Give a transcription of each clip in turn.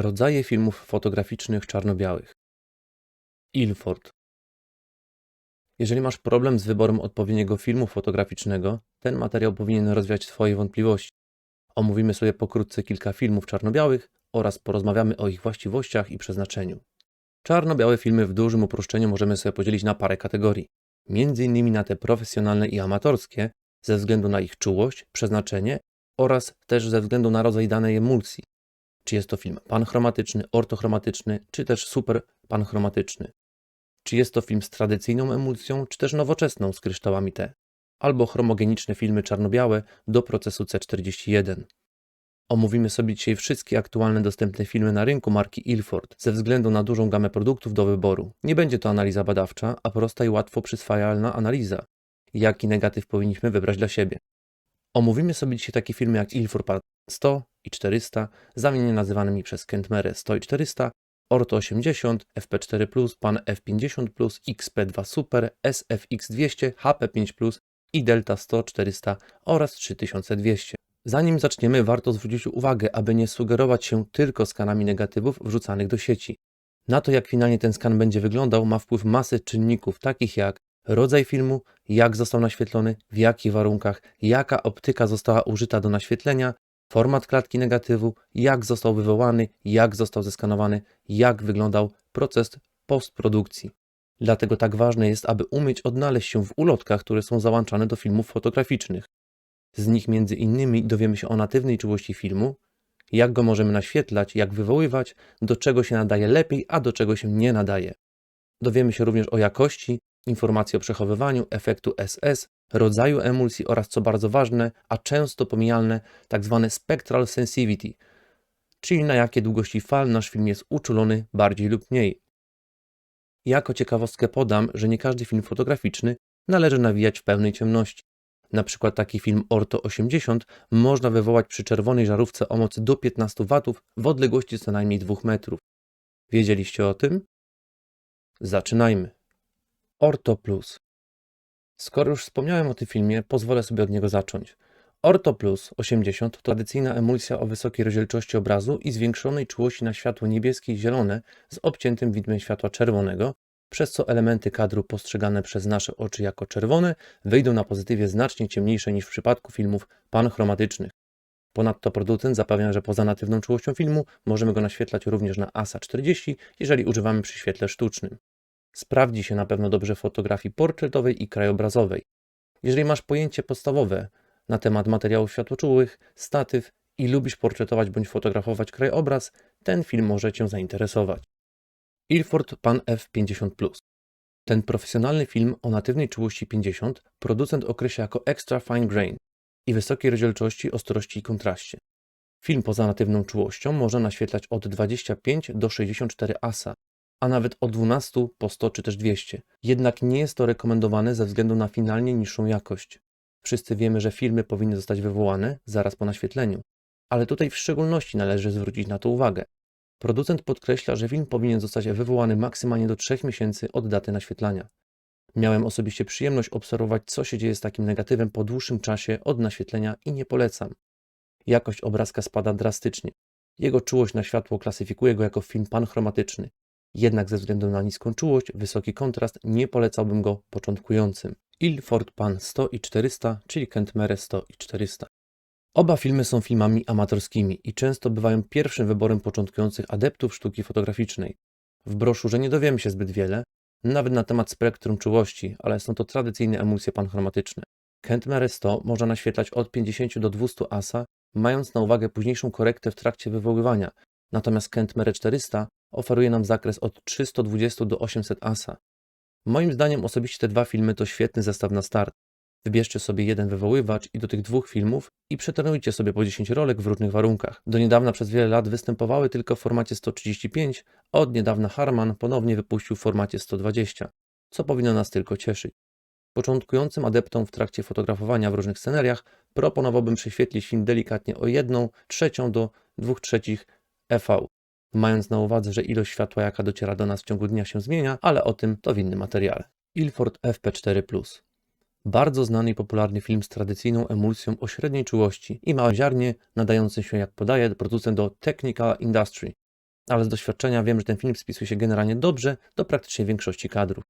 Rodzaje filmów fotograficznych czarno-białych. Ilford. Jeżeli masz problem z wyborem odpowiedniego filmu fotograficznego, ten materiał powinien rozwiać Twoje wątpliwości. Omówimy sobie pokrótce kilka filmów czarno-białych oraz porozmawiamy o ich właściwościach i przeznaczeniu. Czarno-białe filmy w dużym uproszczeniu możemy sobie podzielić na parę kategorii. Między innymi na te profesjonalne i amatorskie, ze względu na ich czułość, przeznaczenie oraz też ze względu na rodzaj danej emulsji. Czy jest to film panchromatyczny, ortochromatyczny, czy też super panchromatyczny. Czy jest to film z tradycyjną emulsją, czy też nowoczesną z kryształami T. Albo chromogeniczne filmy czarno-białe do procesu C41. Omówimy sobie dzisiaj wszystkie aktualne dostępne filmy na rynku marki Ilford ze względu na dużą gamę produktów do wyboru. Nie będzie to analiza badawcza, a prosta i łatwo przyswajalna analiza. Jaki negatyw powinniśmy wybrać dla siebie. Omówimy sobie dzisiaj takie filmy jak Ilford Pan 100 i 400, zamiennie nazywanymi przez Kentmerę 100 i 400, Orto 80, FP4+, Pan F50+, XP2 Super, SFX200, HP5+, i Delta 100, 400 oraz 3200. Zanim zaczniemy, warto zwrócić uwagę, aby nie sugerować się tylko skanami negatywów wrzucanych do sieci. Na to, jak finalnie ten skan będzie wyglądał, ma wpływ masy czynników, takich jak rodzaj filmu, jak został naświetlony, w jakich warunkach, jaka optyka została użyta do naświetlenia, format klatki negatywu, jak został wywołany, jak został zeskanowany, jak wyglądał proces postprodukcji. Dlatego tak ważne jest, aby umieć odnaleźć się w ulotkach, które są załączane do filmów fotograficznych. Z nich między innymi dowiemy się o natywnej czułości filmu, jak go możemy naświetlać, jak wywoływać, do czego się nadaje lepiej, a do czego się nie nadaje. Dowiemy się również o jakości, informacji o przechowywaniu, efektu SS, rodzaju emulsji oraz, co bardzo ważne, a często pomijalne, tzw. spectral sensitivity, czyli na jakie długości fal nasz film jest uczulony bardziej lub mniej. Jako ciekawostkę podam, że nie każdy film fotograficzny należy nawijać w pełnej ciemności. Na przykład taki film Orto 80 można wywołać przy czerwonej żarówce o mocy do 15 W w odległości co najmniej 2 metrów. Wiedzieliście o tym? Zaczynajmy. Orto Plus. Skoro już wspomniałem o tym filmie, pozwolę sobie od niego zacząć. Orto Plus 80 to tradycyjna emulsja o wysokiej rozdzielczości obrazu i zwiększonej czułości na światło niebieskie i zielone z obciętym widmem światła czerwonego, przez co elementy kadru postrzegane przez nasze oczy jako czerwone wyjdą na pozytywie znacznie ciemniejsze niż w przypadku filmów panchromatycznych. Ponadto producent zapewnia, że poza natywną czułością filmu możemy go naświetlać również na ASA 40, jeżeli używamy przy świetle sztucznym. Sprawdzi się na pewno dobrze w fotografii portretowej i krajobrazowej. Jeżeli masz pojęcie podstawowe na temat materiałów światłoczułych, statyw i lubisz portretować bądź fotografować krajobraz, ten film może Cię zainteresować. Ilford Pan F50+. Ten profesjonalny film o natywnej czułości 50 producent określa jako extra fine grain i wysokiej rozdzielczości, ostrości i kontraście. Film poza natywną czułością może naświetlać od 25 do 64 ASA, a nawet od 12 po 100 czy też 200. Jednak nie jest to rekomendowane ze względu na finalnie niższą jakość. Wszyscy wiemy, że filmy powinny zostać wywołane zaraz po naświetleniu, ale tutaj w szczególności należy zwrócić na to uwagę. Producent podkreśla, że film powinien zostać wywołany maksymalnie do 3 miesięcy od daty naświetlania. Miałem osobiście przyjemność obserwować, co się dzieje z takim negatywem po dłuższym czasie od naświetlenia i nie polecam. Jakość obrazka spada drastycznie. Jego czułość na światło klasyfikuje go jako film panchromatyczny. Jednak ze względu na niską czułość, wysoki kontrast, nie polecałbym go początkującym. Ilford Pan 100 i 400, czyli Kentmere 100 i 400. Oba filmy są filmami amatorskimi i często bywają pierwszym wyborem początkujących adeptów sztuki fotograficznej. W broszurze nie dowiemy się zbyt wiele, nawet na temat spektrum czułości, ale są to tradycyjne emulsje panchromatyczne. Kentmere 100 można naświetlać od 50 do 200 ASA, mając na uwadze późniejszą korektę w trakcie wywoływania, natomiast Kentmere 400 oferuje nam zakres od 320 do 800 ASA. Moim zdaniem osobiście te dwa filmy to świetny zestaw na start. Wybierzcie sobie jeden wywoływacz i do tych dwóch filmów i przetrenujcie sobie po 10 rolek w różnych warunkach. Do niedawna przez wiele lat występowały tylko w formacie 135, a od niedawna Harman ponownie wypuścił w formacie 120, co powinno nas tylko cieszyć. Początkującym adeptom w trakcie fotografowania w różnych scenariach proponowałbym prześwietlić film delikatnie o 1 trzecią do 2 trzecich EV, mając na uwadze, że ilość światła, jaka dociera do nas w ciągu dnia się zmienia, ale o tym to w innym materiale. Ilford FP4+. Bardzo znany i popularny film z tradycyjną emulsją o średniej czułości i małe ziarnie, nadający się, jak podaje producent, do Technical Industry. ale z doświadczenia wiem, że ten film spisuje się generalnie dobrze do praktycznie większości kadrów.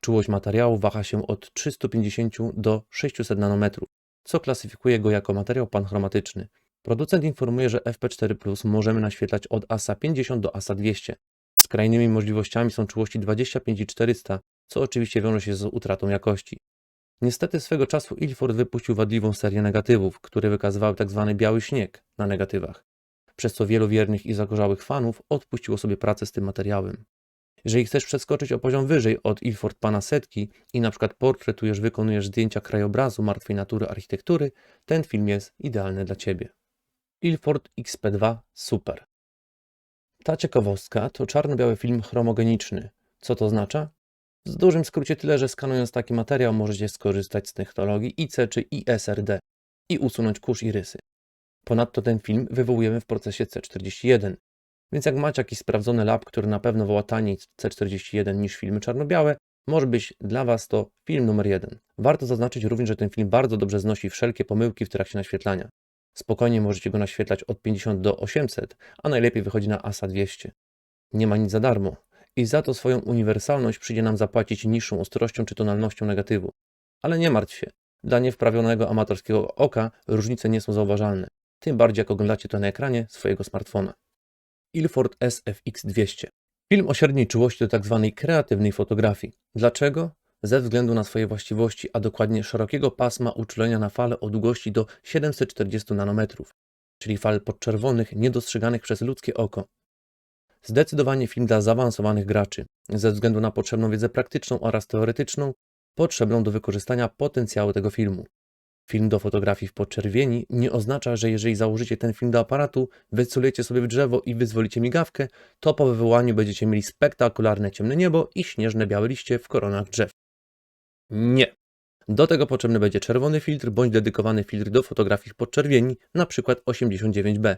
Czułość materiału waha się od 350 do 600 nanometrów, co klasyfikuje go jako materiał panchromatyczny. Producent informuje, że FP4 Plus możemy naświetlać od ASA 50 do ASA 200. Skrajnymi możliwościami są czułości 25 i 400, co oczywiście wiąże się z utratą jakości. Niestety swego czasu Ilford wypuścił wadliwą serię negatywów, które wykazywały tzw. biały śnieg na negatywach, przez co wielu wiernych i zagorzałych fanów odpuściło sobie pracę z tym materiałem. Jeżeli chcesz przeskoczyć o poziom wyżej od Ilford Pana setki i na przykład portretujesz, wykonujesz zdjęcia krajobrazu, martwej natury, architektury, ten film jest idealny dla Ciebie. Ilford XP2 Super. Ta ciekawostka to czarno-biały film chromogeniczny. Co to oznacza? W dużym skrócie tyle, że skanując taki materiał możecie skorzystać z technologii IC czy ISRD i usunąć kurz i rysy. Ponadto ten film wywołujemy w procesie C41, więc jak macie jakiś sprawdzony lab, który na pewno woła taniej C41 niż filmy czarno-białe, może być dla Was to film numer jeden. Warto zaznaczyć również, że ten film bardzo dobrze znosi wszelkie pomyłki w trakcie naświetlania. Spokojnie możecie go naświetlać od 50 do 800, a najlepiej wychodzi na ASA 200. Nie ma nic za darmo i za to swoją uniwersalność przyjdzie nam zapłacić niższą ostrością czy tonalnością negatywu. Ale nie martw się, dla niewprawionego amatorskiego oka różnice nie są zauważalne, tym bardziej jak oglądacie to na ekranie swojego smartfona. Ilford SFX 200. Film o średniej czułości do tzw. kreatywnej fotografii. Dlaczego? Ze względu na swoje właściwości, a dokładnie szerokiego pasma uczulenia na fale o długości do 740 nanometrów, czyli fal podczerwonych niedostrzeganych przez ludzkie oko. Zdecydowanie film dla zaawansowanych graczy, ze względu na potrzebną wiedzę praktyczną oraz teoretyczną, potrzebną do wykorzystania potencjału tego filmu. Film do fotografii w podczerwieni nie oznacza, że jeżeli założycie ten film do aparatu, wycelujecie sobie w drzewo i wyzwolicie migawkę, to po wywołaniu będziecie mieli spektakularne ciemne niebo i śnieżne białe liście w koronach drzew. Nie. Do tego potrzebny będzie czerwony filtr bądź dedykowany filtr do fotografii podczerwieni, np. 89B.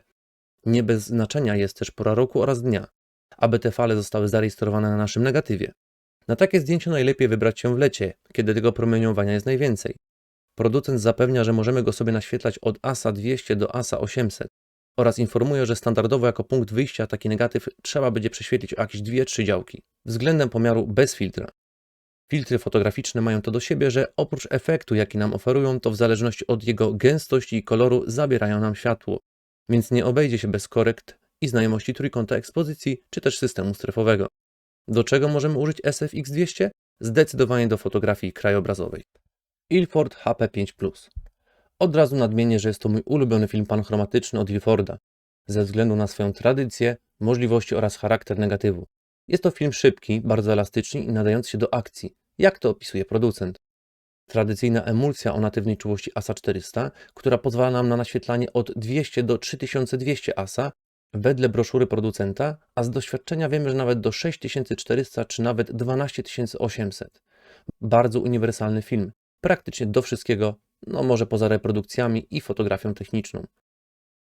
Nie bez znaczenia jest też pora roku oraz dnia, aby te fale zostały zarejestrowane na naszym negatywie. Na takie zdjęcie najlepiej wybrać się w lecie, kiedy tego promieniowania jest najwięcej. Producent zapewnia, że możemy go sobie naświetlać od ASA 200 do ASA 800 oraz informuje, że standardowo jako punkt wyjścia taki negatyw trzeba będzie prześwietlić o jakieś 2-3 działki, względem pomiaru bez filtra. Filtry fotograficzne mają to do siebie, że oprócz efektu, jaki nam oferują, to w zależności od jego gęstości i koloru zabierają nam światło, więc nie obejdzie się bez korekt i znajomości trójkąta ekspozycji czy też systemu strefowego. Do czego możemy użyć SFX 200? Zdecydowanie do fotografii krajobrazowej. Ilford HP5 Od razu nadmienię, że jest to mój ulubiony film panchromatyczny od Ilforda, ze względu na swoją tradycję, możliwości oraz charakter negatywu. Jest to film szybki, bardzo elastyczny i nadający się do akcji, jak to opisuje producent. Tradycyjna emulsja o natywnej czułości ASA 400, która pozwala nam na naświetlanie od 200 do 3200 ASA wedle broszury producenta, a z doświadczenia wiemy, że nawet do 6400 czy nawet 12800. Bardzo uniwersalny film, praktycznie do wszystkiego, no może poza reprodukcjami i fotografią techniczną.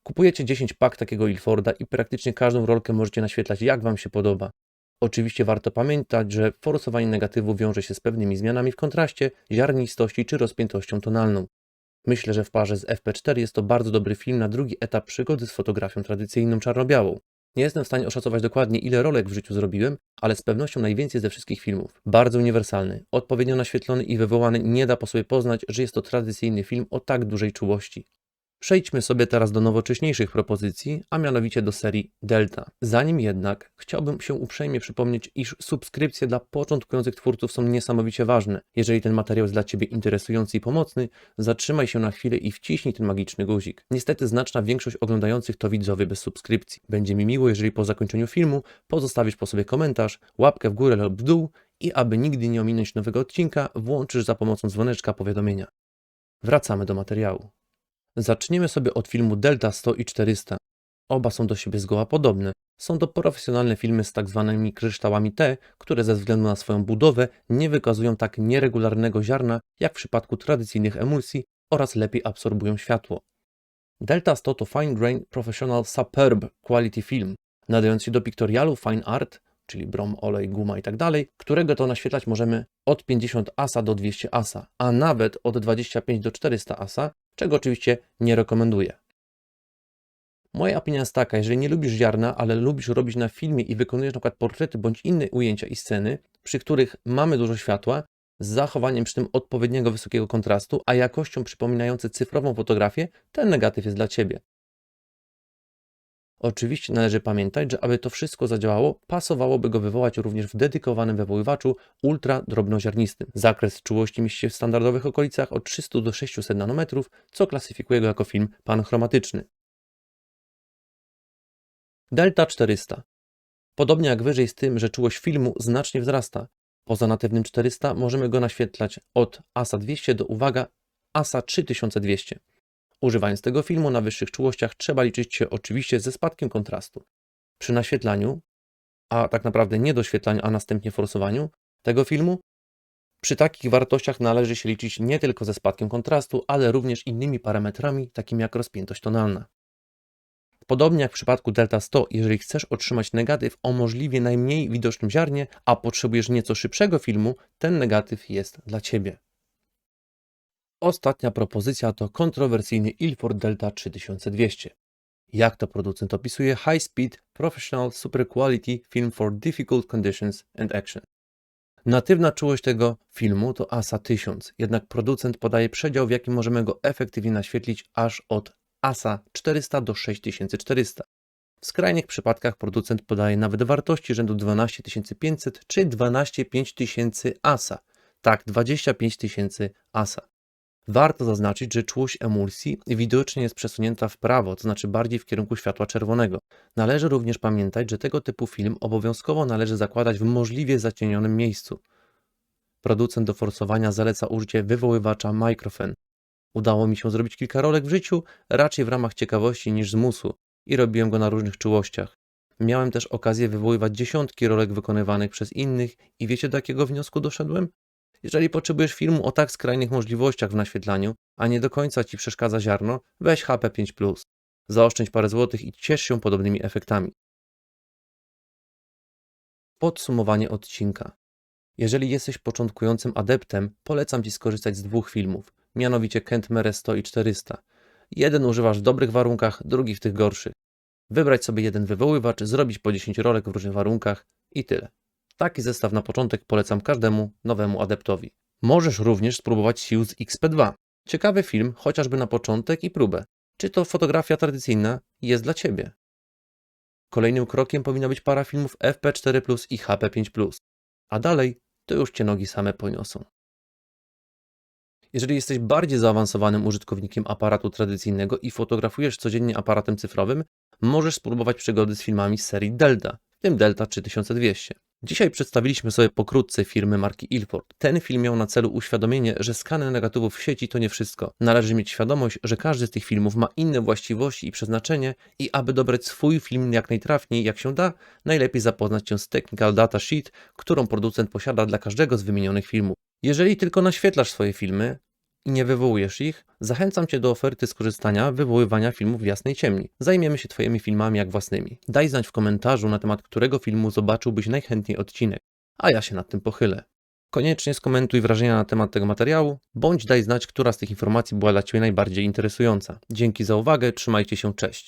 Kupujecie 10 pak takiego Ilforda i praktycznie każdą rolkę możecie naświetlać jak Wam się podoba. Oczywiście warto pamiętać, że forsowanie negatywu wiąże się z pewnymi zmianami w kontraście, ziarnistości czy rozpiętością tonalną. Myślę, że w parze z FP4 jest to bardzo dobry film na drugi etap przygody z fotografią tradycyjną czarno-białą. Nie jestem w stanie oszacować dokładnie, ile rolek w życiu zrobiłem, ale z pewnością najwięcej ze wszystkich filmów. Bardzo uniwersalny, odpowiednio naświetlony i wywołany nie da po sobie poznać, że jest to tradycyjny film o tak dużej czułości. Przejdźmy sobie teraz do nowocześniejszych propozycji, a mianowicie do serii Delta. Zanim jednak, chciałbym się uprzejmie przypomnieć, iż subskrypcje dla początkujących twórców są niesamowicie ważne. Jeżeli ten materiał jest dla Ciebie interesujący i pomocny, zatrzymaj się na chwilę i wciśnij ten magiczny guzik. Niestety znaczna większość oglądających to widzowie bez subskrypcji. Będzie mi miło, jeżeli po zakończeniu filmu pozostawisz po sobie komentarz, łapkę w górę lub w dół i aby nigdy nie ominąć nowego odcinka, włączysz za pomocą dzwoneczka powiadomienia. Wracamy do materiału. Zaczniemy sobie od filmu Delta 100 i 400. Oba są do siebie zgoła podobne. Są to profesjonalne filmy z tak zwanymi kryształami T, które ze względu na swoją budowę nie wykazują tak nieregularnego ziarna jak w przypadku tradycyjnych emulsji oraz lepiej absorbują światło. Delta 100 to Fine Grain Professional Superb Quality Film, nadający się do piktorialu Fine Art, czyli brom, olej, guma i tak którego to naświetlać możemy od 50 ASA do 200 ASA, a nawet od 25 do 400 ASA, czego oczywiście nie rekomenduję. Moja opinia jest taka, jeżeli nie lubisz ziarna, ale lubisz robić na filmie i wykonujesz przykład portrety bądź inne ujęcia i sceny, przy których mamy dużo światła, z zachowaniem przy tym odpowiedniego wysokiego kontrastu, a jakością przypominającą cyfrową fotografię, ten negatyw jest dla Ciebie. Oczywiście należy pamiętać, że aby to wszystko zadziałało, pasowałoby go wywołać również w dedykowanym wywoływaczu ultra drobnoziarnistym. Zakres czułości mieści się w standardowych okolicach od 300 do 600 nanometrów, co klasyfikuje go jako film panchromatyczny. Delta 400. Podobnie jak wyżej z tym, że czułość filmu znacznie wzrasta. Poza natywnym 400 możemy go naświetlać od ASA 200 do, uwaga, ASA 3200. Używając tego filmu na wyższych czułościach trzeba liczyć się oczywiście ze spadkiem kontrastu. Przy naświetlaniu, a tak naprawdę nie doświetlaniu, a następnie forsowaniu tego filmu, przy takich wartościach należy się liczyć nie tylko ze spadkiem kontrastu, ale również innymi parametrami, takimi jak rozpiętość tonalna. Podobnie jak w przypadku Delta 100, jeżeli chcesz otrzymać negatyw o możliwie najmniej widocznym ziarnie, a potrzebujesz nieco szybszego filmu, ten negatyw jest dla Ciebie. Ostatnia propozycja to kontrowersyjny Ilford Delta 3200. Jak to producent opisuje High Speed Professional Super Quality Film for Difficult Conditions and Action. Natywna czułość tego filmu to ASA 1000, jednak producent podaje przedział, w jakim możemy go efektywnie naświetlić aż od ASA 400 do 6400. W skrajnych przypadkach producent podaje nawet wartości rzędu 12500 czy 12500 ASA. Tak, 25 tysięcy ASA. Warto zaznaczyć, że czułość emulsji widocznie jest przesunięta w prawo, to znaczy bardziej w kierunku światła czerwonego. Należy również pamiętać, że tego typu film obowiązkowo należy zakładać w możliwie zacienionym miejscu. Producent do forsowania zaleca użycie wywoływacza Microfen. Udało mi się zrobić kilka rolek w życiu, raczej w ramach ciekawości niż zmusu i robiłem go na różnych czułościach. Miałem też okazję wywoływać dziesiątki rolek wykonywanych przez innych i wiecie do jakiego wniosku doszedłem? Jeżeli potrzebujesz filmu o tak skrajnych możliwościach w naświetlaniu, a nie do końca Ci przeszkadza ziarno, weź HP5+. Zaoszczędź parę złotych i ciesz się podobnymi efektami. Podsumowanie odcinka. Jeżeli jesteś początkującym adeptem, polecam Ci skorzystać z dwóch filmów, mianowicie Kent Mere 100 i 400. Jeden używasz w dobrych warunkach, drugi w tych gorszych. Wybrać sobie jeden wywoływacz, zrobić po 10 rolek w różnych warunkach i tyle. Taki zestaw na początek polecam każdemu nowemu adeptowi. Możesz również spróbować sił z XP2. Ciekawy film, chociażby na początek i próbę. Czy to fotografia tradycyjna jest dla Ciebie? Kolejnym krokiem powinna być para filmów FP4 i HP5. A dalej to już Cię nogi same poniosą. Jeżeli jesteś bardziej zaawansowanym użytkownikiem aparatu tradycyjnego i fotografujesz codziennie aparatem cyfrowym, możesz spróbować przygody z filmami z serii Delta, w tym Delta 3200. Dzisiaj przedstawiliśmy sobie pokrótce firmy marki Ilford. Ten film miał na celu uświadomienie, że skany negatywów w sieci to nie wszystko. Należy mieć świadomość, że każdy z tych filmów ma inne właściwości i przeznaczenie i aby dobrać swój film jak najtrafniej jak się da, najlepiej zapoznać się z Technical Data Sheet, którą producent posiada dla każdego z wymienionych filmów. Jeżeli tylko naświetlasz swoje filmy, i nie wywołujesz ich, zachęcam Cię do oferty skorzystania wywoływania filmów w jasnej ciemni. Zajmiemy się Twoimi filmami jak własnymi. Daj znać w komentarzu na temat którego filmu zobaczyłbyś najchętniej odcinek, a ja się nad tym pochylę. Koniecznie skomentuj wrażenia na temat tego materiału, bądź daj znać, która z tych informacji była dla Ciebie najbardziej interesująca. Dzięki za uwagę, trzymajcie się, cześć.